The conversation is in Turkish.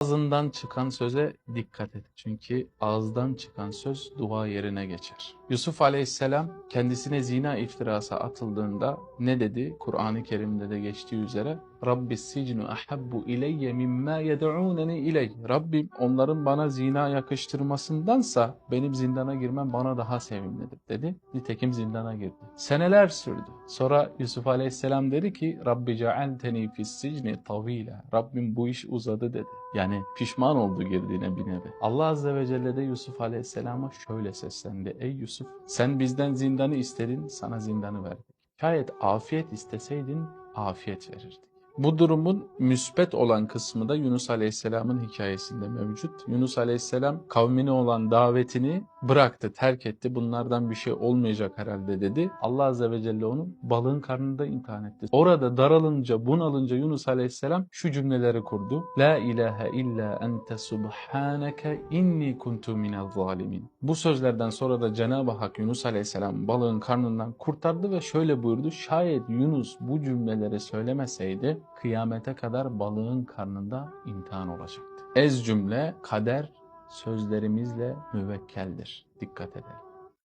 Ağzından çıkan söze dikkat et. Çünkü ağızdan çıkan söz dua yerine geçer. Yusuf Aleyhisselam kendisine zina iftirası atıldığında ne dedi? Kur'an-ı Kerim'de de geçtiği üzere Rabbi sicnu ahabbu ileyye mimma yed'uneni iley. Rabbim onların bana zina yakıştırmasındansa benim zindana girmem bana daha sevimlidir dedi. Nitekim zindana girdi. Seneler sürdü. Sonra Yusuf Aleyhisselam dedi ki Rabbi cealteni fis sicni tavila. Rabbim bu iş uzadı dedi. Yani pişman oldu girdiğine bir nevi. Allah Azze ve Celle de Yusuf Aleyhisselam'a şöyle seslendi. Ey Yusuf sen bizden zindanı istedin sana zindanı verdik. Şayet afiyet isteseydin afiyet verirdik. Bu durumun müspet olan kısmı da Yunus Aleyhisselam'ın hikayesinde mevcut. Yunus Aleyhisselam kavmine olan davetini bıraktı, terk etti. Bunlardan bir şey olmayacak herhalde dedi. Allah Azze ve Celle onu balığın karnında imtihan etti. Orada daralınca, bunalınca Yunus Aleyhisselam şu cümleleri kurdu. La ilahe illa ente subhaneke inni kuntu minel zalimin. Bu sözlerden sonra da Cenab-ı Hak Yunus Aleyhisselam balığın karnından kurtardı ve şöyle buyurdu. Şayet Yunus bu cümleleri söylemeseydi kıyamete kadar balığın karnında imtihan olacaktı. Ez cümle kader sözlerimizle müvekkeldir. Dikkat edelim.